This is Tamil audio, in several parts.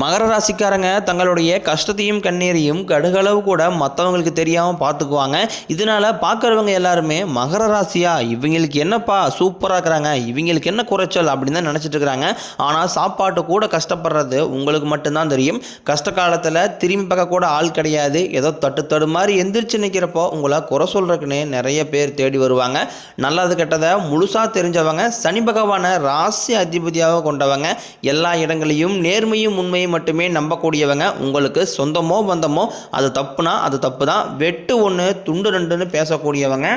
மகர ராசிக்காரங்க தங்களுடைய கஷ்டத்தையும் கண்ணீரையும் கடுகளவு கூட மற்றவங்களுக்கு தெரியாமல் பார்த்துக்குவாங்க இதனால பார்க்குறவங்க எல்லாருமே மகர ராசியா? இவங்களுக்கு என்னப்பா சூப்பராக இருக்கிறாங்க. இவங்களுக்கு என்ன குறைச்சல் அப்படின்னு தான் நினச்சிட்டு இருக்கிறாங்க. ஆனால் சாப்பாட்டு கூட கஷ்டப்படுறது உங்களுக்கு மட்டும்தான் தெரியும். கஷ்ட காலத்தில் திரும்பி பார்க்க கூட ஆள் கிடையாது. ஏதோ தட்டு தடு மாதிரி எந்திரிச்சு நிற்கிறப்போ உங்களை குறை சொல்கிறதுக்குன்னே நிறைய பேர் தேடி வருவாங்க. நல்லது கெட்டதை முழுசாக தெரிஞ்சவங்க சனி பகவானை ராசி அதிபதியாக கொண்டவங்க. எல்லா இடங்களையும் நேர்மையும் உண்மையும் மட்டுமே நம்பக்கூடியவங்க உங்களுக்கு சொந்தமோ பந்தமோ அது தப்புனா அது தப்பு தான் வெட்டு ஒன்று துண்டு ரெண்டுன்னு பேசக்கூடியவங்க.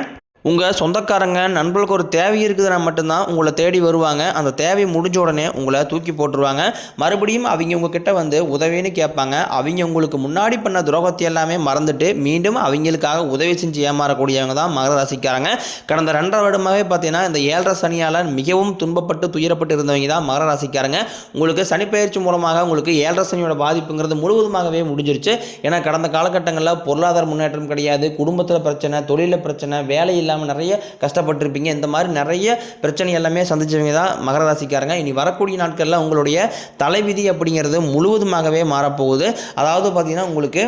உங்கள் சொந்தக்காரங்க நண்பர்களுக்கு ஒரு தேவை இருக்குதுன்னா மட்டும்தான் உங்களை தேடி வருவாங்க. அந்த தேவை முடிஞ்ச உடனே உங்களை தூக்கி போட்டுருவாங்க. மறுபடியும் அவங்க உங்ககிட்ட வந்து உதவின்னு கேட்பாங்க. அவங்க உங்களுக்கு முன்னாடி பண்ண துரோகத்தை எல்லாமே மறந்துட்டு மீண்டும் அவங்களுக்காக உதவி செஞ்சு ஏமாறக்கூடியவங்க தான் மகர ராசிக்காரங்க. கடந்த ரெண்டரை வருடமாகவே பார்த்தீங்கன்னா இந்த ஏழரை சனியால் மிகவும் துன்பப்பட்டு துயரப்பட்டு இருந்தவங்க தான் மகர ராசிக்காரங்க. உங்களுக்கு சனிப்பயிற்சி மூலமாக உங்களுக்கு ஏழரை சனியோட பாதிப்புங்கிறது முழுவதுமாகவே முடிஞ்சிருச்சு. ஏன்னா கடந்த காலகட்டங்களில் பொருளாதார முன்னேற்றம் கிடையாது. குடும்பத்தில் பிரச்சனை தொழிலில் பிரச்சனை வேலையில் இல்லாமல் நிறைய கஷ்டப்பட்டிருப்பீங்க. இந்த மாதிரி நிறைய பிரச்சனை எல்லாமே சந்திச்சவங்க தான் மகர ராசிக்காரங்க. இனி வரக்கூடிய நாட்களில் உங்களுடைய தலைவிதி அப்படிங்கிறது முழுவதுமாகவே மாறப்போகுது. அதாவது பார்த்தீங்கன்னா உங்களுக்கு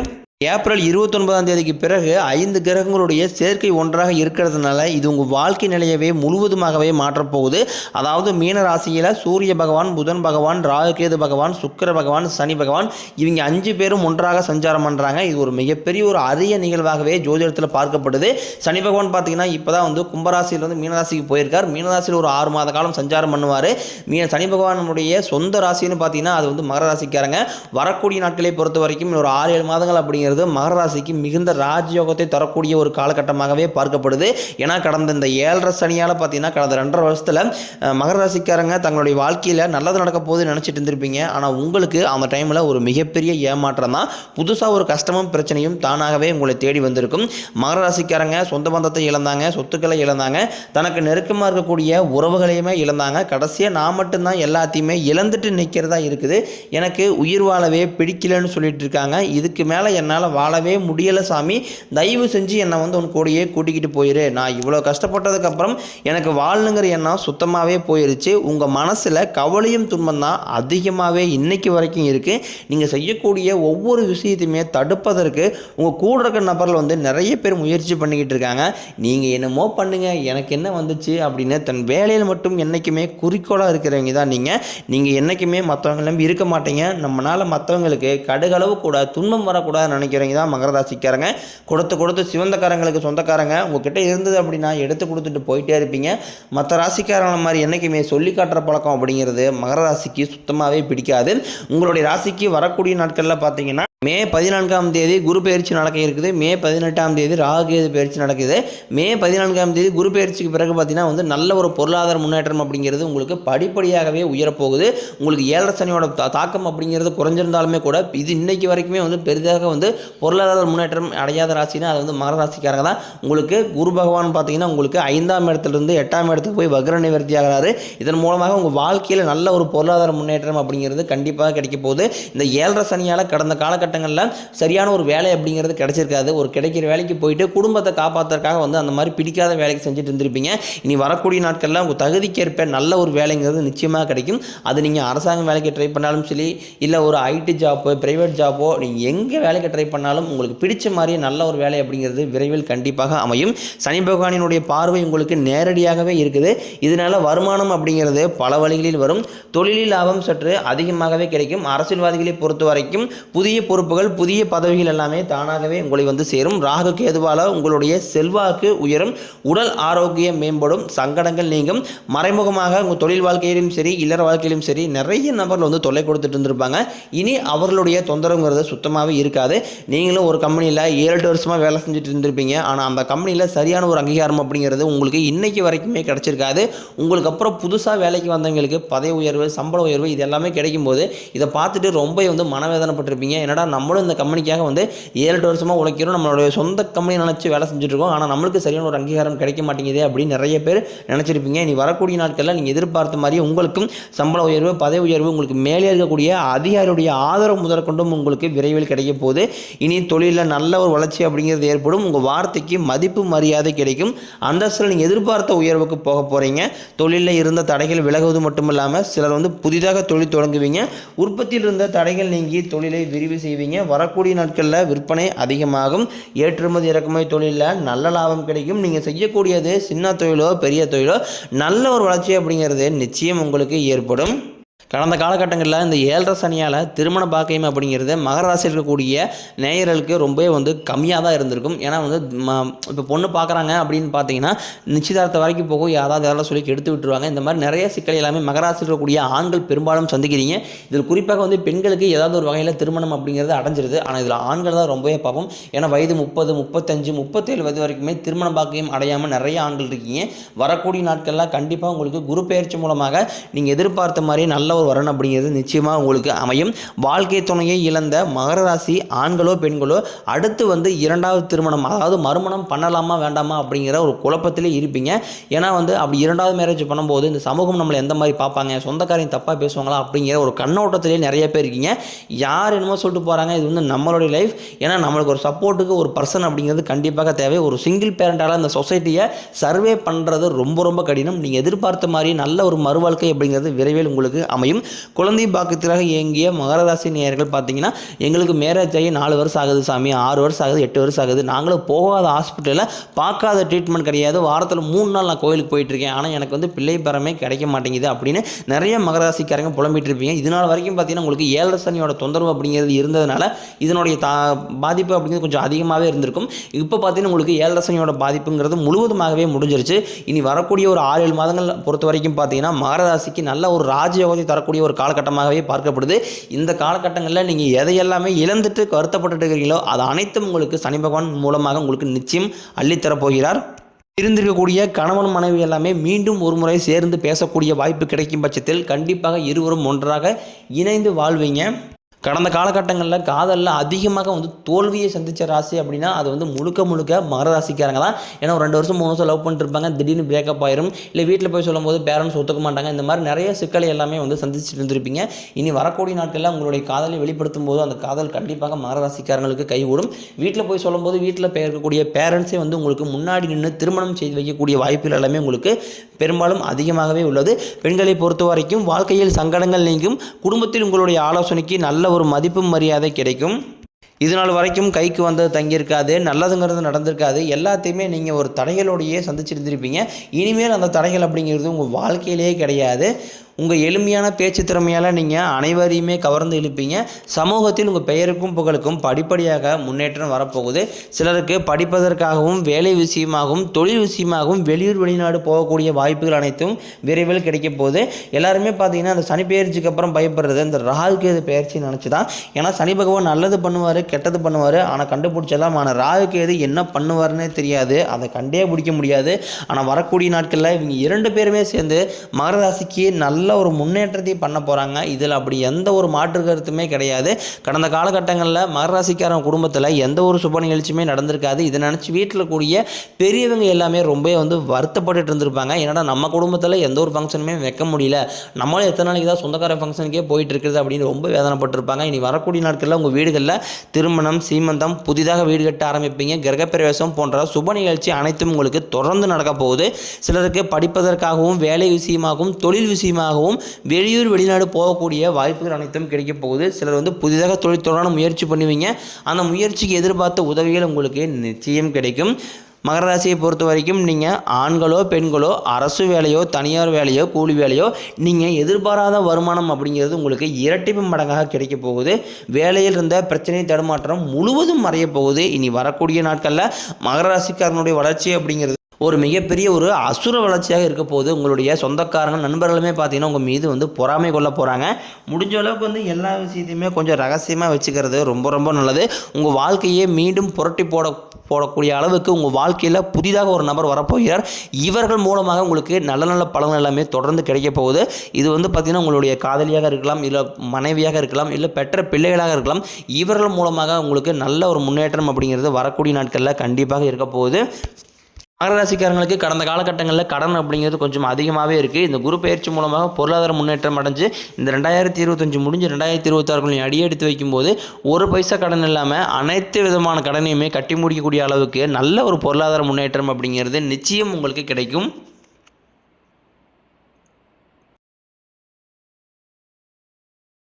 ஏப்ரல் இருபத்தொன்பதாம் தேதிக்கு பிறகு ஐந்து கிரகங்களுடைய சேர்க்கை ஒன்றாக இருக்கிறதுனால இது உங்கள் வாழ்க்கை நிலையவே முழுவதுமாகவே மாற்றப்போகுது. அதாவது மீன ராசியில் சூரிய பகவான் புதன் பகவான் ராகுகேது பகவான் சுக்கர பகவான் சனி பகவான் இவங்க அஞ்சு பேரும் ஒன்றாக சஞ்சாரம் பண்ணுறாங்க இது ஒரு மிகப்பெரிய ஒரு அரிய நிகழ்வாகவே ஜோதிடத்தில் பார்க்கப்படுது. சனி பகவான் பார்த்தீங்கன்னா இப்போ தான் வந்து கும்பராசியிலேருந்து மீனராசிக்கு போயிருக்கார். மீனராசியில் ஒரு ஆறு மாத காலம் சஞ்சாரம் பண்ணுவார். மீன சனி பகவானுடைய சொந்த ராசின்னு பார்த்தீங்கன்னா அது வந்து மகர ராசிக்காரங்க. வரக்கூடிய நாட்களை பொறுத்த வரைக்கும் ஒரு ஆறு ஏழு மாதங்கள் அப்படிங்கிறது அப்படிங்கிறது மகராசிக்கு மிகுந்த ராஜயோகத்தை தரக்கூடிய ஒரு காலகட்டமாகவே பார்க்கப்படுது. ஏன்னா கடந்த இந்த ஏழரை சனியால் பார்த்தீங்கன்னா கடந்த ரெண்டரை வருஷத்தில் மகராசிக்காரங்க மகர ராசிக்காரங்க தங்களுடைய வாழ்க்கையில் நல்லது நடக்க போகுது நினச்சிட்டு இருந்திருப்பீங்க. ஆனால் உங்களுக்கு அந்த டைமில் ஒரு மிகப்பெரிய ஏமாற்றம் தான். புதுசாக ஒரு கஷ்டமும் பிரச்சனையும் தானாகவே உங்களை தேடி வந்திருக்கும். மகர ராசிக்காரங்க சொந்த பந்தத்தை இழந்தாங்க சொத்துக்களை இழந்தாங்க தனக்கு நெருக்கமாக இருக்கக்கூடிய உறவுகளையுமே இழந்தாங்க. கடைசியாக நான் மட்டும்தான் எல்லாத்தையுமே இழந்துட்டு நிற்கிறதா இருக்குது. எனக்கு உயிர் வாழவே பிடிக்கலன்னு சொல்லிட்டு இருக்காங்க. இதுக்கு மேலே என்னால் வாழவே முடியலை சாமி. தயவு செஞ்சு என்னை வந்து உன் கூடயே கூட்டிக்கிட்டு போயிரு. நான் இவ்வளோ கஷ்டப்பட்டதுக்கப்புறம் எனக்கு வாழணுங்கிற எண்ணம் சுத்தமாகவே போயிருச்சு. உங்கள் மனசில் கவலையும் துன்பம் தான் அதிகமாகவே இன்னைக்கு வரைக்கும் இருக்குது நீங்கள் செய்யக்கூடிய ஒவ்வொரு விஷயத்தையுமே தடுப்பதற்கு உங்கள் கூட இருக்கிற நபர்கள் வந்து நிறைய பேர் முயற்சி பண்ணிக்கிட்டு இருக்காங்க. நீங்கள் என்னமோ பண்ணுங்கள் எனக்கு என்ன வந்துச்சு அப்படின்னு தன் வேலையில் மட்டும் என்றைக்குமே குறிக்கோளாக இருக்கிறவங்க தான் நீங்கள் நீங்கள் என்றைக்குமே மற்றவங்க நம்பி இருக்க மாட்டீங்க. நம்மளால் மற்றவங்களுக்கு கடுகளவு கூட துன்பம் வரக்கூடாதுன்னு நினைக்கிறவங்க தான் மகர ராசிக்காரங்க கொடுத்து கொடுத்து சிவந்தக்காரங்களுக்கு சொந்தக்காரங்க. உங்ககிட்ட இருந்தது அப்படின்னா எடுத்து கொடுத்துட்டு போயிட்டே இருப்பீங்க. மற்ற ராசிக்காரங்கள மாதிரி என்றைக்குமே சொல்லி காட்டுற பழக்கம் அப்படிங்கிறது மகர ராசிக்கு சுத்தமாகவே பிடிக்காது. உங்களுடைய ராசிக்கு வரக்கூடிய நாட்களில் பார்த்தீங்கன்னா மே பதினான்காம் தேதி குரு பயிற்சி நடக்க இருக்குது. மே பதினெட்டாம் தேதி ராகுகேது பயிற்சி நடக்குது. மே பதினான்காம் தேதி குரு பயிற்சிக்கு பிறகு பார்த்தீங்கன்னா வந்து நல்ல ஒரு பொருளாதார முன்னேற்றம் அப்படிங்கிறது உங்களுக்கு படிப்படியாகவே உயரப்போகுது. உங்களுக்கு ஏழரை சனியோட தாக்கம் அப்படிங்கிறது குறைஞ்சிருந்தாலுமே கூட இது இன்னைக்கு வரைக்குமே வந்து பெரிதாக வந்து பொருளாதார முன்னேற்றம் அடையாத ராசினா அது வந்து மகர ராசிக்காரங்க தான். உங்களுக்கு குரு பகவான் பார்த்தீங்கன்னா உங்களுக்கு ஐந்தாம் இடத்துலேருந்து எட்டாம் இடத்துக்கு போய் வக்ர நிவர்த்தி ஆகிறாரு. இதன் மூலமாக உங்கள் வாழ்க்கையில் நல்ல ஒரு பொருளாதார முன்னேற்றம் அப்படிங்கிறது கண்டிப்பாக கிடைக்க போகுது. இந்த ஏழரை சனியால் கடந்த காலகட்டங்களில் சரியான ஒரு வேலை அப்படிங்கிறது கிடைச்சிருக்காது. ஒரு கிடைக்கிற வேலைக்கு போயிட்டு குடும்பத்தை காப்பாற்றுறதுக்காக வந்து அந்த மாதிரி பிடிக்காத வேலைக்கு செஞ்சுட்டு இருந்திருப்பீங்க. இனி வரக்கூடிய நாட்களில் உங்கள் தகுதிக்கேற்ப நல்ல ஒரு வேலைங்கிறது நிச்சயமாக கிடைக்கும். அது நீங்கள் அரசாங்க வேலைக்கு ட்ரை பண்ணாலும் சரி இல்லை ஒரு ஐடி ஜாப்போ ப்ரைவேட் ஜாப்போ நீங்கள் எங்கே வேலைக்கு ட்ரை பண்ணாலும் உங்களுக்கு பிடிச்ச மாதிரியே நல்ல ஒரு வேலை அப்படிங்கிறது விரைவில் கண்டிப்பாக அமையும். சனி பகவானினுடைய பார்வை உங்களுக்கு நேரடியாகவே இருக்குது. இதனால வருமானம் அப்படிங்கிறது பல வழிகளில் வரும். தொழிலில் லாபம் சற்று அதிகமாகவே கிடைக்கும். அரசியல்வாதிகளை பொறுத்த வரைக்கும் புதிய பொறுப்புகள் புதிய பதவிகள் எல்லாமே தானாகவே உங்களை வந்து சேரும். ராகு கேதுவால உங்களுடைய செல்வாக்கு உயரும். உடல் ஆரோக்கியம் மேம்படும். சங்கடங்கள் நீங்கும். மறைமுகமாக உங்கள் தொழில் வாழ்க்கையிலும் சரி இல்லற வாழ்க்கையிலும் சரி நிறைய நபர்கள் வந்து தொல்லை கொடுத்துட்டு இருந்திருப்பாங்க. இனி அவர்களுடைய தொந்தரவுங்கிறது சுத்தமாகவே இருக்காது. நீங்களும் ஒரு கம்பெனியில் ஏழு எட்டு வருஷமாக வேலை செஞ்சுட்டு இருந்திருப்பீங்க. ஆனால் அந்த கம்பெனியில் சரியான ஒரு அங்கீகாரம் அப்படிங்கிறது உங்களுக்கு இன்னைக்கு வரைக்குமே கிடைச்சிருக்காது. உங்களுக்கு அப்புறம் புதுசாக வேலைக்கு வந்தவங்களுக்கு பதவி உயர்வு சம்பள உயர்வு இது எல்லாமே கிடைக்கும்போது இதை பார்த்துட்டு ரொம்ப வந்து மனவேதனைப்பட்டிருப்பீங்க. என்னடா நம்மளும் இந்த கம்பெனிக்காக வந்து ஏழு எட்டு வருஷமாக உழைக்கிறோம். நம்மளுடைய சொந்த கம்பெனி நினச்சி வேலை செஞ்சுட்ருக்கோம் ஆனால் நம்மளுக்கு சரியான ஒரு அங்கீகாரம் கிடைக்க மாட்டேங்குது அப்படின்னு நிறைய பேர் நினச்சிருப்பீங்க. இனி வரக்கூடிய நாட்களில் நீங்கள் எதிர்பார்த்த மாதிரி உங்களுக்கும் சம்பள உயர்வு பதவி உயர்வு உங்களுக்கு மேலே இருக்கக்கூடிய அதிகாரியுடைய ஆதரவு முதற்கொண்டும் உங்களுக்கு விரைவில் கிடைக்க போகுது. இனி தொழிலில் நல்ல ஒரு வளர்ச்சி அப்படிங்கிறது ஏற்படும். உங்கள் வார்த்தைக்கு மதிப்பு மரியாதை கிடைக்கும். அந்தஸ்தில் நீங்கள் எதிர்பார்த்த உயர்வுக்கு போக போகிறீங்க தொழிலில் இருந்த தடைகள் விலகுவது மட்டும் இல்லாமல் சிலர் வந்து புதிதாக தொழில் தொடங்குவீங்க. உற்பத்தியில் இருந்த தடைகள் நீங்கி தொழிலை விரிவு செய்வீங்க. வரக்கூடிய நாட்களில் விற்பனை அதிகமாகும். ஏற்றுமதி இறக்குமதி தொழிலில் நல்ல லாபம் கிடைக்கும். நீங்கள் செய்யக்கூடியது சின்ன தொழிலோ பெரிய தொழிலோ நல்ல ஒரு வளர்ச்சி அப்படிங்கிறது நிச்சயம் உங்களுக்கு ஏற்படும். கடந்த காலகட்டங்களில் இந்த ஏழரை சனியால் திருமண பாக்கியம் அப்படிங்கிறது மகர ராசியில் இருக்கக்கூடிய நேயர்களுக்கு ரொம்பவே வந்து கம்மியாக தான் இருந்திருக்கும். ஏன்னா வந்து இப்போ பொண்ணு பார்க்குறாங்க அப்படின்னு பார்த்தீங்கன்னா நிச்சயதார்த்த வரைக்கும் போகும் யாராவது யாராவது சொல்லி கெடுத்து விட்டுருவாங்க. இந்த மாதிரி நிறைய சிக்கல் எல்லாமே மகராசியில் இருக்கக்கூடிய ஆண்கள் பெரும்பாலும் சந்திக்கிறீங்க. இதில் குறிப்பாக வந்து பெண்களுக்கு ஏதாவது ஒரு வகையில் திருமணம் அப்படிங்கிறது அடைஞ்சிருது. ஆனால் இதில் ஆண்கள் தான் ரொம்பவே பார்ப்போம் ஏன்னா வயது முப்பது முப்பத்தஞ்சு முப்பத்தேழு வயது வரைக்குமே திருமண பாக்கியம் அடையாமல் நிறைய ஆண்கள் இருக்கீங்க. வரக்கூடிய நாட்கள்லாம் கண்டிப்பாக உங்களுக்கு குரு பயிற்சி மூலமாக நீங்கள் எதிர்பார்த்த மாதிரி நல்ல நல்ல ஒரு வரன் அப்படிங்கிறது நிச்சயமாக உங்களுக்கு அமையும். வாழ்க்கை துணையை இழந்த மகர ராசி ஆண்களோ பெண்களோ அடுத்து வந்து இரண்டாவது திருமணம் அதாவது மறுமணம் பண்ணலாமா வேண்டாமா அப்படிங்கிற ஒரு குழப்பத்திலே இருப்பீங்க. ஏன்னா வந்து அப்படி இரண்டாவது மேரேஜ் பண்ணும்போது இந்த சமூகம் நம்மளை எந்த மாதிரி பார்ப்பாங்க சொந்தக்காரையும் தப்பாக பேசுவாங்களா அப்படிங்கிற ஒரு கண்ணோட்டத்திலே நிறைய பேர் இருக்கீங்க. யார் என்னமோ சொல்லிட்டு போகிறாங்க இது வந்து நம்மளுடைய லைஃப் ஏன்னா நம்மளுக்கு ஒரு சப்போர்ட்டுக்கு ஒரு பர்சன் அப்படிங்கிறது கண்டிப்பாக தேவை. ஒரு சிங்கிள் பேரண்டால் இந்த சொசைட்டியை சர்வே பண்ணுறது ரொம்ப ரொம்ப கடினம். நீங்கள் எதிர்பார்த்த மாதிரி நல்ல ஒரு மறுவாழ்க்கை அப்படிங்கிறது விரைவில் உங்களுக்கு அமையும். குழந்தை பாக்கத்திற்காக இயங்கிய மகர ராசி நேயர்கள் பார்த்தீங்கன்னா எங்களுக்கு மேரேஜ் ஆகி நாலு வருஷம் ஆகுது சாமி. ஆறு வருஷம் ஆகுது எட்டு வருஷம் ஆகுது. நாங்களும் போகாத ஹாஸ்பிட்டலில் பார்க்காத ட்ரீட்மெண்ட் கிடையாது. வாரத்தில் மூணு நாள் நான் கோயிலுக்கு போயிட்டு இருக்கேன் ஆனால் எனக்கு வந்து பிள்ளை பெறமே கிடைக்க மாட்டேங்குது அப்படின்னு நிறைய மகர ராசிக்காரங்க புலம்பிட்டு இருப்பீங்க. இதனால் வரைக்கும் பார்த்தீங்கன்னா உங்களுக்கு ஏழரை சனியோட தொந்தரவு அப்படிங்கிறது இருந்ததுனால இதனுடைய தா பாதிப்பு அப்படிங்கிறது கொஞ்சம் அதிகமாகவே இருந்திருக்கும். இப்போ பார்த்தீங்கன்னா உங்களுக்கு ஏழரை சனியோட பாதிப்புங்கிறது முழுவதுமாகவே முடிஞ்சிருச்சு. இனி வரக்கூடிய ஒரு ஆறு ஏழு மாதங்கள் பொறுத்த வரைக்கும் பார்த்தீங்கன்னா மகர ராசிக்கு நல்ல ஒரு ராஜயோகத்தை தரக்கூடிய ஒரு காலகட்டமாகவே பார்க்கப்படுது. இந்த காலகட்டங்களில் நீங்கள் எதையெல்லாமே இழந்துட்டு வருத்தப்பட்டு இருக்கிறீங்களோ அது அனைத்தும் உங்களுக்கு சனி பகவான் மூலமாக உங்களுக்கு நிச்சயம் அள்ளித்தரப்போகிறார் இருந்திருக்கக்கூடிய கணவன் மனைவி எல்லாமே மீண்டும் ஒரு முறை சேர்ந்து பேசக்கூடிய வாய்ப்பு கிடைக்கும் பட்சத்தில் கண்டிப்பாக இருவரும் ஒன்றாக இணைந்து வாழ்வீங்க. கடந்த காலகட்டங்களில் காதலில் அதிகமாக வந்து தோல்வியை சந்தித்த ராசி அப்படின்னா அது வந்து முழுக்க முழுக்க மகர ராசிக்காரங்க தான். ஏன்னா ஒரு ரெண்டு வருஷம் மூணு வருஷம் லவ் பண்ணிட்டு இருப்பாங்க திடீர்னு பிரேக்கப் ஆயிரும். இல்லை வீட்டில் போய் சொல்லும்போது பேரண்ட்ஸ் ஒத்துக்க மாட்டாங்க. இந்த மாதிரி நிறைய சிக்கலை எல்லாமே வந்து சந்திச்சுட்டு இருந்திருப்பீங்க. இனி வரக்கூடிய நாட்களில் உங்களுடைய காதலை வெளிப்படுத்தும் போது அந்த காதல் கண்டிப்பாக மகர ராசிக்காரங்களுக்கு கைகூடும். வீட்டில் போய் சொல்லும்போது வீட்டில் இருக்கக்கூடிய பேரண்ட்ஸே வந்து உங்களுக்கு முன்னாடி நின்று திருமணம் செய்து வைக்கக்கூடிய வாய்ப்புகள் எல்லாமே உங்களுக்கு பெரும்பாலும் அதிகமாகவே உள்ளது. பெண்களை பொறுத்த வரைக்கும் வாழ்க்கையில் சங்கடங்கள் நீங்கும். குடும்பத்தில் உங்களுடைய ஆலோசனைக்கு நல்ல ஒரு மதிப்பு மரியாதை கிடைக்கும். இது நாள் வரைக்கும் கைக்கு வந்தது தங்கியிருக்காது நல்லதுங்கிறது நடந்திருக்காது. எல்லாத்தையுமே நீங்கள் ஒரு தடைகளோடையே சந்திச்சிருந்திருப்பீங்க. இனிமேல் அந்த தடைகள் அப்படிங்கிறது உங்கள் வாழ்க்கையிலேயே கிடையாது. உங்கள் எளிமையான பேச்சு திறமையால் நீங்கள் அனைவரையுமே கவர்ந்து இழுப்பீங்க. சமூகத்தில் உங்கள் பெயருக்கும் புகழுக்கும் படிப்படியாக முன்னேற்றம் வரப்போகுது. சிலருக்கு படிப்பதற்காகவும் வேலை விஷயமாகவும் தொழில் விஷயமாகவும் வெளியூர் வெளிநாடு போகக்கூடிய வாய்ப்புகள் அனைத்தும் விரைவில் கிடைக்க போகுது. எல்லாருமே பார்த்தீங்கன்னா அந்த சனி பெயர்ச்சிக்கு அப்புறம் பயப்படுறது அந்த ராகு கேது பெயர்ச்சி நினச்சி தான் ஏன்னா சனி பகவான் நல்லது பண்ணுவார் கெட்டது பண்ணுவார். ஆனால் கண்டுபிடிச்சலாம் ஆனால் ராகுக்கு கேது என்ன பண்ணுவார்னே தெரியாது. அதை கண்டே பிடிக்க முடியாது. ஆனால் வரக்கூடிய நாட்களில் இவங்க இரண்டு பேருமே சேர்ந்து மகர ராசிக்கு நல்ல ஒரு முன்னேற்றத்தை பண்ண போகிறாங்க இதில் அப்படி எந்த ஒரு மாற்று கருத்துமே கிடையாது. கடந்த காலகட்டங்களில் மகராசிக்காரன் குடும்பத்தில் எந்த ஒரு சுப நிகழ்ச்சியுமே நடந்திருக்காது. இதை நினச்சி வீட்டில் கூடிய பெரியவங்க எல்லாமே ரொம்ப வந்து வருத்தப்பட்டு இருந்திருப்பாங்க. என்னடா நம்ம குடும்பத்தில் எந்த ஒரு ஃபங்க்ஷனுமே வைக்க முடியல. நம்மளும் எத்தனை நாளைக்கு தான் சொந்தக்கார ஃபங்க்ஷனுக்கே போயிட்டு இருக்குது அப்படின்னு ரொம்ப வேதனைப்பட்டிருப்பாங்க. இனி வரக்கூடிய நாட்களில் உங்கள் வீடுகளில் திரு திருமணம் சீமந்தம் புதிதாக வீடு கட்ட ஆரம்பிப்பீங்க. கிரகப்பிரவேசம் போன்ற சுப நிகழ்ச்சி அனைத்தும் உங்களுக்கு தொடர்ந்து நடக்க போகுது. சிலருக்கு படிப்பதற்காகவும் வேலை விஷயமாகவும் தொழில் விஷயமாகவும் வெளியூர் வெளிநாடு போகக்கூடிய வாய்ப்புகள் அனைத்தும் கிடைக்க போகுது. சிலர் வந்து புதிதாக தொழில் தொடரான முயற்சி பண்ணுவீங்க. அந்த முயற்சிக்கு எதிர்பார்த்த உதவிகள் உங்களுக்கு நிச்சயம் கிடைக்கும். மகர ராசியை பொறுத்த வரைக்கும் நீங்கள் ஆண்களோ பெண்களோ அரசு வேலையோ தனியார் வேலையோ கூலி வேலையோ நீங்கள் எதிர்பாராத வருமானம் அப்படிங்கிறது உங்களுக்கு இரட்டிப்பு மடங்காக கிடைக்க போகுது. வேலையில் இருந்த பிரச்சனை தடுமாற்றம் முழுவதும் மறைய போகுது. இனி வரக்கூடிய நாட்களில் மகர ராசிக்காரனுடைய வளர்ச்சி அப்படிங்கிறது ஒரு மிகப்பெரிய ஒரு அசுர வளர்ச்சியாக இருக்க போது உங்களுடைய சொந்தக்காரங்க நண்பர்களுமே பார்த்தீங்கன்னா உங்கள் மீது வந்து பொறாமை கொள்ள போகிறாங்க முடிஞ்ச அளவுக்கு வந்து எல்லா விஷயத்தையுமே கொஞ்சம் ரகசியமாக வச்சுக்கிறது ரொம்ப ரொம்ப நல்லது. உங்கள் வாழ்க்கையே மீண்டும் புரட்டி போட போடக்கூடிய அளவுக்கு உங்கள் வாழ்க்கையில் புதிதாக ஒரு நபர் வரப்போகிறார். இவர்கள் மூலமாக உங்களுக்கு நல்ல நல்ல பலன்கள் எல்லாமே தொடர்ந்து கிடைக்க போகுது. இது வந்து பார்த்திங்கன்னா உங்களுடைய காதலியாக இருக்கலாம் இல்லை மனைவியாக இருக்கலாம் இல்லை பெற்ற பிள்ளைகளாக இருக்கலாம் இவர்கள் மூலமாக உங்களுக்கு நல்ல ஒரு முன்னேற்றம் அப்படிங்கிறது வரக்கூடிய நாட்களில் கண்டிப்பாக இருக்க போகுது. மகர ராசிக்காரங்களுக்கு கடந்த காலகட்டங்களில் கடன் அப்படிங்கிறது கொஞ்சம் அதிகமாகவே இருக்குது இந்த குரு பயிற்சி மூலமாக பொருளாதார முன்னேற்றம் அடைஞ்சு இந்த ரெண்டாயிரத்தி இருபத்தஞ்சு முடிஞ்சு ரெண்டாயிரத்தி இருபத்தாறுகளையும் அடியெடுத்து வைக்கும்போது ஒரு பைசா கடன் இல்லாமல் அனைத்து விதமான கடனையுமே கட்டி முடிக்கக்கூடிய அளவுக்கு நல்ல ஒரு பொருளாதார முன்னேற்றம் அப்படிங்கிறது நிச்சயம் உங்களுக்கு கிடைக்கும்.